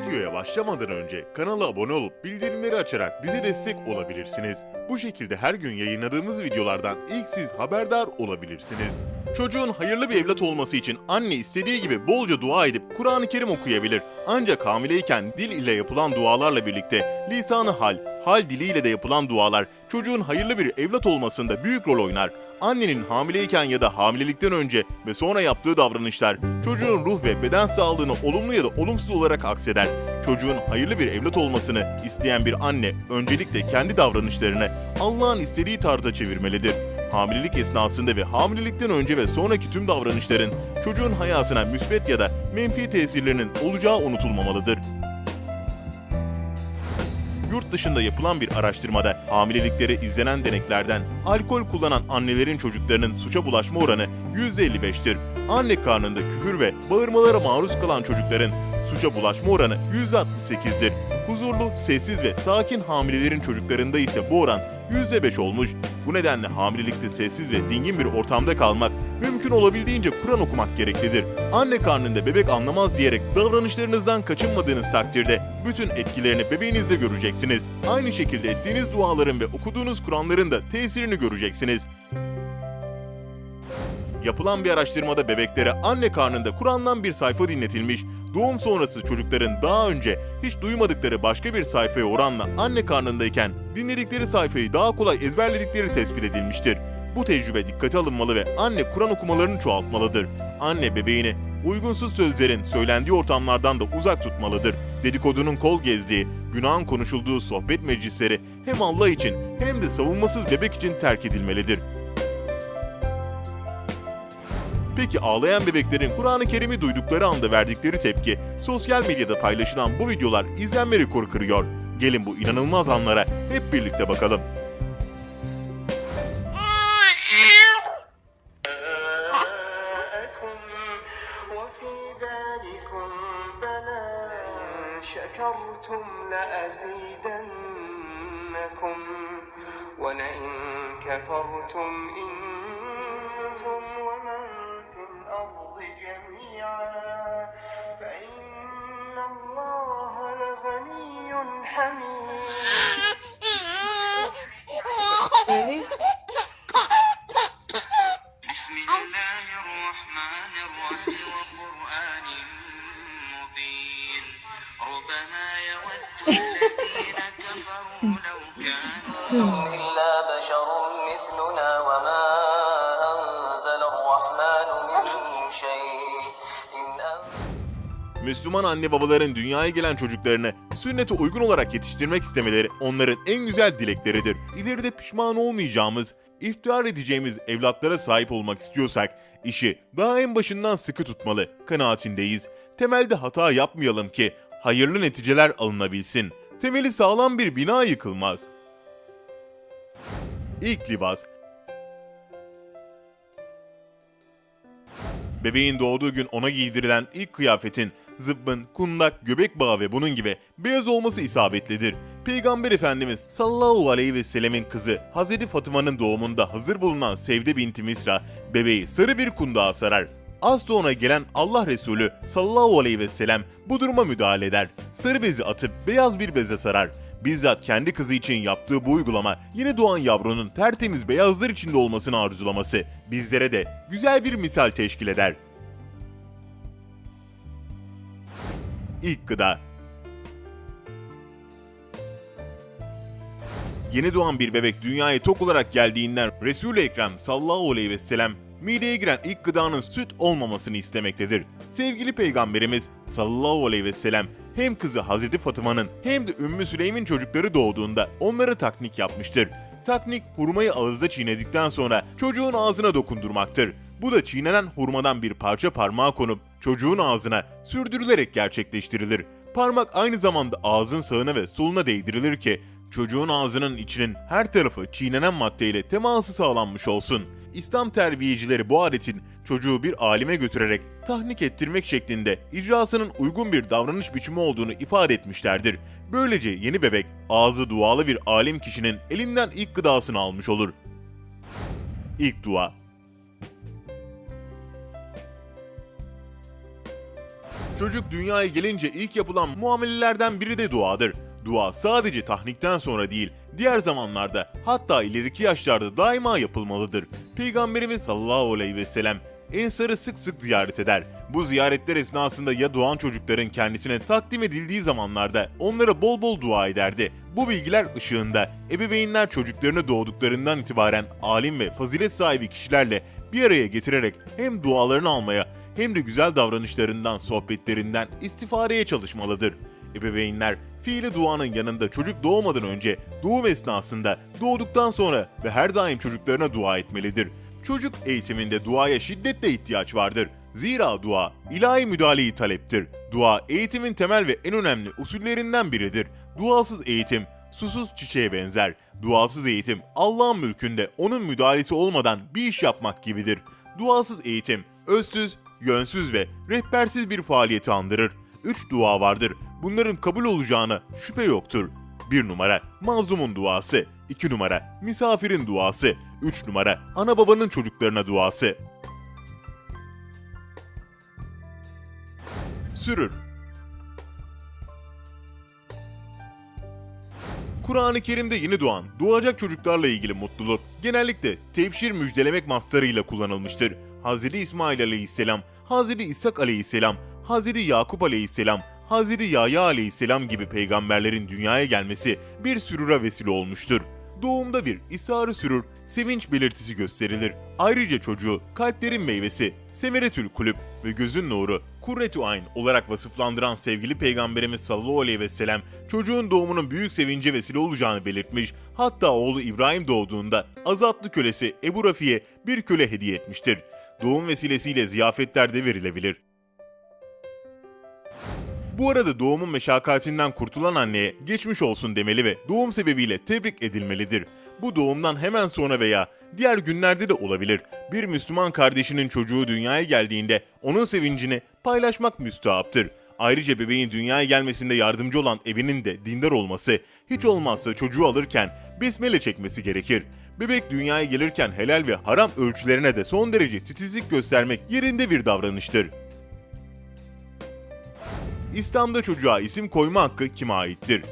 Videoya başlamadan önce kanala abone olup bildirimleri açarak bize destek olabilirsiniz. Bu şekilde her gün yayınladığımız videolardan ilk siz haberdar olabilirsiniz. Çocuğun hayırlı bir evlat olması için anne istediği gibi bolca dua edip Kur'an-ı Kerim okuyabilir. Ancak hamileyken dil ile yapılan dualarla birlikte lisanı hal, hal diliyle de yapılan dualar çocuğun hayırlı bir evlat olmasında büyük rol oynar. Annenin hamileyken ya da hamilelikten önce ve sonra yaptığı davranışlar çocuğun ruh ve beden sağlığını olumlu ya da olumsuz olarak akseder. Çocuğun hayırlı bir evlat olmasını isteyen bir anne öncelikle kendi davranışlarını Allah'ın istediği tarza çevirmelidir. Hamilelik esnasında ve hamilelikten önce ve sonraki tüm davranışların çocuğun hayatına müsbet ya da menfi tesirlerinin olacağı unutulmamalıdır. Dışında yapılan bir araştırmada hamilelikleri izlenen deneklerden alkol kullanan annelerin çocuklarının suça bulaşma oranı %55'tir. Anne karnında küfür ve bağırmalara maruz kalan çocukların suça bulaşma oranı %68'dir. Huzurlu, sessiz ve sakin hamilelerin çocuklarında ise bu oran %5 olmuş. Bu nedenle hamilelikte sessiz ve dingin bir ortamda kalmak, mümkün olabildiğince Kur'an okumak gereklidir. Anne karnında bebek anlamaz diyerek davranışlarınızdan kaçınmadığınız takdirde bütün etkilerini bebeğinizde göreceksiniz. Aynı şekilde ettiğiniz duaların ve okuduğunuz Kur'anların da tesirini göreceksiniz. Yapılan bir araştırmada bebeklere anne karnında Kur'an'dan bir sayfa dinletilmiş, doğum sonrası çocukların daha önce hiç duymadıkları başka bir sayfaya oranla anne karnındayken dinledikleri sayfayı daha kolay ezberledikleri tespit edilmiştir. Bu tecrübe dikkate alınmalı ve anne Kur'an okumalarını çoğaltmalıdır. Anne bebeğini uygunsuz sözlerin söylendiği ortamlardan da uzak tutmalıdır. Dedikodunun kol gezdiği, günahın konuşulduğu sohbet meclisleri hem Allah için hem de savunmasız bebek için terk edilmelidir. Peki ağlayan bebeklerin Kur'an-ı Kerim'i duydukları anda verdikleri tepki, sosyal medyada paylaşılan bu videolar izlenme rekoru kırıyor. Gelin bu inanılmaz anlara hep birlikte bakalım. جاءكم وفي ذلكم بلاء شكرتم لأزيدنكم ولئن كفرتم إنتم ومن في الأرض جميعا. فإن الله لغني حميد. Müslüman anne babaların dünyaya gelen çocuklarını sünnete uygun olarak yetiştirmek istemeleri onların en güzel dilekleridir. İleride pişman olmayacağımız, iftihar edeceğimiz evlatlara sahip olmak istiyorsak işi daha en başından sıkı tutmalı kanaatindeyiz. Temelde hata yapmayalım ki hayırlı neticeler alınabilsin. Temeli sağlam bir bina yıkılmaz. İlk libas Bebeğin doğduğu gün ona giydirilen ilk kıyafetin zıbbın, kundak, göbek bağı ve bunun gibi beyaz olması isabetlidir. Peygamber Efendimiz sallallahu aleyhi ve sellemin kızı Hazreti Fatıma'nın doğumunda hazır bulunan Sevde binti Misra bebeği sarı bir kundağa sarar. Az sonra gelen Allah Resulü sallallahu aleyhi ve sellem bu duruma müdahale eder. Sarı bezi atıp beyaz bir beze sarar. Bizzat kendi kızı için yaptığı bu uygulama yeni doğan yavrunun tertemiz beyazlar içinde olmasını arzulaması bizlere de güzel bir misal teşkil eder. İlk gıda Yeni doğan bir bebek dünyaya tok olarak geldiğinden Resul-i Ekrem sallallahu aleyhi ve sellem mideye giren ilk gıdanın süt olmamasını istemektedir. Sevgili peygamberimiz sallallahu aleyhi ve sellem hem kızı Hazreti Fatıma'nın hem de Ümmü Süleym'in çocukları doğduğunda onlara taknik yapmıştır. Taknik hurmayı ağızda çiğnedikten sonra çocuğun ağzına dokundurmaktır. Bu da çiğnenen hurmadan bir parça parmağa konup çocuğun ağzına sürdürülerek gerçekleştirilir. Parmak aynı zamanda ağzın sağına ve soluna değdirilir ki çocuğun ağzının içinin her tarafı çiğnenen maddeyle teması sağlanmış olsun. İslam terbiyecileri bu adetin çocuğu bir alime götürerek tahnik ettirmek şeklinde icrasının uygun bir davranış biçimi olduğunu ifade etmişlerdir. Böylece yeni bebek ağzı dualı bir alim kişinin elinden ilk gıdasını almış olur. İlk dua Çocuk dünyaya gelince ilk yapılan muamelelerden biri de duadır. Dua sadece tahnikten sonra değil, diğer zamanlarda hatta ileriki yaşlarda daima yapılmalıdır. Peygamberimiz sallallahu aleyhi ve sellem Ensar'ı sık sık ziyaret eder. Bu ziyaretler esnasında ya doğan çocukların kendisine takdim edildiği zamanlarda onlara bol bol dua ederdi. Bu bilgiler ışığında ebeveynler çocuklarını doğduklarından itibaren alim ve fazilet sahibi kişilerle bir araya getirerek hem dualarını almaya hem de güzel davranışlarından, sohbetlerinden istifadeye çalışmalıdır. Ebeveynler fiili duanın yanında çocuk doğmadan önce, doğum esnasında, doğduktan sonra ve her daim çocuklarına dua etmelidir. Çocuk eğitiminde duaya şiddetle ihtiyaç vardır. Zira dua ilahi müdahaleyi taleptir. Dua eğitimin temel ve en önemli usullerinden biridir. Duasız eğitim susuz çiçeğe benzer. Duasız eğitim Allah'ın mülkünde onun müdahalesi olmadan bir iş yapmak gibidir. Duasız eğitim özsüz, yönsüz ve rehbersiz bir faaliyeti andırır. Üç dua vardır. Bunların kabul olacağına şüphe yoktur. 1 numara mazlumun duası, 2 numara misafirin duası, 3 numara ana babanın çocuklarına duası. Sürür Kur'an-ı Kerim'de yeni doğan, doğacak çocuklarla ilgili mutluluk genellikle tebşir müjdelemek mastarıyla kullanılmıştır. Hz. İsmail aleyhisselam, Hz. İshak aleyhisselam, Hz. Yakup aleyhisselam, Hz. Yahya aleyhisselam gibi peygamberlerin dünyaya gelmesi bir sürura vesile olmuştur. Doğumda bir isarı sürür, sevinç belirtisi gösterilir. Ayrıca çocuğu kalplerin meyvesi, semeretül kulüp ve gözün nuru, kurretü ayn olarak vasıflandıran sevgili Peygamberimiz sallallahu aleyhi ve sellem çocuğun doğumunun büyük sevince vesile olacağını belirtmiş, hatta oğlu İbrahim doğduğunda azatlı kölesi Ebu Rafi'ye bir köle hediye etmiştir. Doğum vesilesiyle ziyafetler de verilebilir. Bu arada doğumun meşakkatinden kurtulan anneye geçmiş olsun demeli ve doğum sebebiyle tebrik edilmelidir. Bu doğumdan hemen sonra veya diğer günlerde de olabilir. Bir Müslüman kardeşinin çocuğu dünyaya geldiğinde onun sevincini paylaşmak müstahaptır. Ayrıca bebeğin dünyaya gelmesinde yardımcı olan evinin de dindar olması, hiç olmazsa çocuğu alırken besmele çekmesi gerekir. Bebek dünyaya gelirken helal ve haram ölçülerine de son derece titizlik göstermek yerinde bir davranıştır. İslam'da çocuğa isim koyma hakkı kime aittir?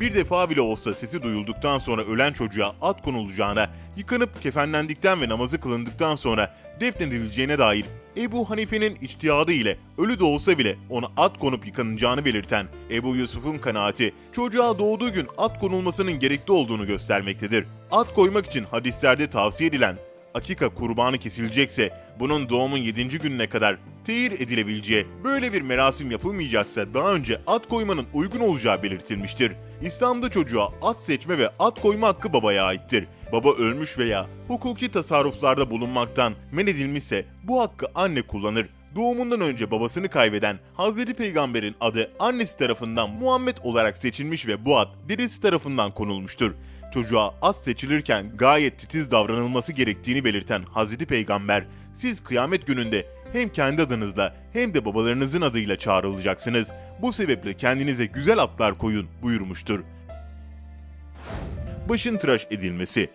Bir defa bile olsa sesi duyulduktan sonra ölen çocuğa at konulacağına, yıkanıp kefenlendikten ve namazı kılındıktan sonra defnedileceğine dair Ebu Hanife'nin içtihadı ile ölü de olsa bile ona at konup yıkanacağını belirten Ebu Yusuf'un kanaati çocuğa doğduğu gün at konulmasının gerekli olduğunu göstermektedir. At koymak için hadislerde tavsiye edilen akika kurbanı kesilecekse bunun doğumun 7. gününe kadar teyir edilebileceği, böyle bir merasim yapılmayacaksa daha önce at koymanın uygun olacağı belirtilmiştir. İslam'da çocuğa at seçme ve at koyma hakkı babaya aittir. Baba ölmüş veya hukuki tasarruflarda bulunmaktan men edilmişse bu hakkı anne kullanır. Doğumundan önce babasını kaybeden Hazreti Peygamber'in adı annesi tarafından Muhammed olarak seçilmiş ve bu ad dedesi tarafından konulmuştur çocuğa az seçilirken gayet titiz davranılması gerektiğini belirten Hazreti Peygamber, siz kıyamet gününde hem kendi adınızla hem de babalarınızın adıyla çağrılacaksınız. Bu sebeple kendinize güzel atlar koyun buyurmuştur. Başın tıraş edilmesi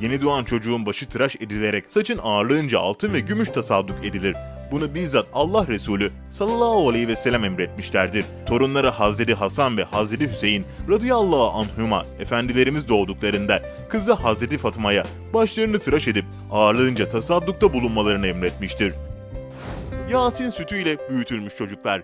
Yeni doğan çocuğun başı tıraş edilerek saçın ağırlığınca altın ve gümüş tasadduk edilir. Bunu bizzat Allah Resulü sallallahu aleyhi ve sellem emretmişlerdir. Torunları Hazreti Hasan ve Hazreti Hüseyin radıyallahu anhuma efendilerimiz doğduklarında kızı Hazreti Fatıma'ya başlarını tıraş edip ağırlığınca tasaddukta bulunmalarını emretmiştir. Yasin sütüyle büyütülmüş çocuklar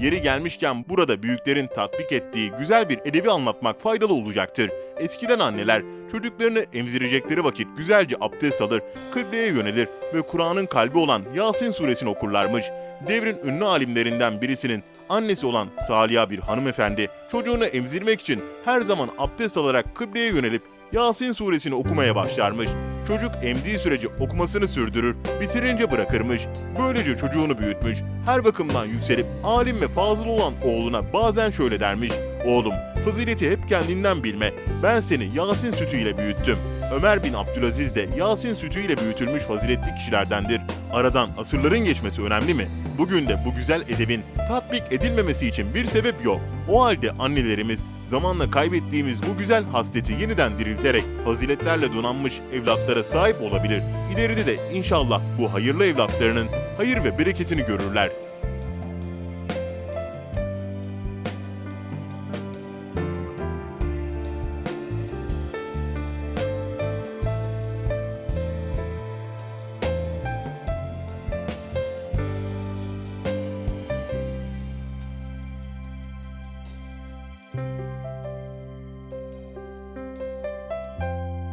Yeri gelmişken burada büyüklerin tatbik ettiği güzel bir edebi anlatmak faydalı olacaktır. Eskiden anneler çocuklarını emzirecekleri vakit güzelce abdest alır, kıbleye yönelir ve Kur'an'ın kalbi olan Yasin suresini okurlarmış. Devrin ünlü alimlerinden birisinin annesi olan Saliha bir hanımefendi çocuğunu emzirmek için her zaman abdest alarak kıbleye yönelip Yasin suresini okumaya başlarmış. Çocuk emdiği sürece okumasını sürdürür, bitirince bırakırmış. Böylece çocuğunu büyütmüş. Her bakımdan yükselip alim ve fazıl olan oğluna bazen şöyle dermiş. Oğlum, fazileti hep kendinden bilme. Ben seni Yasin sütüyle büyüttüm. Ömer bin Abdülaziz de Yasin sütüyle büyütülmüş faziletli kişilerdendir. Aradan asırların geçmesi önemli mi? Bugün de bu güzel edebin tatbik edilmemesi için bir sebep yok. O halde annelerimiz zamanla kaybettiğimiz bu güzel hasleti yeniden dirilterek faziletlerle donanmış evlatlara sahip olabilir. İleride de inşallah bu hayırlı evlatlarının hayır ve bereketini görürler.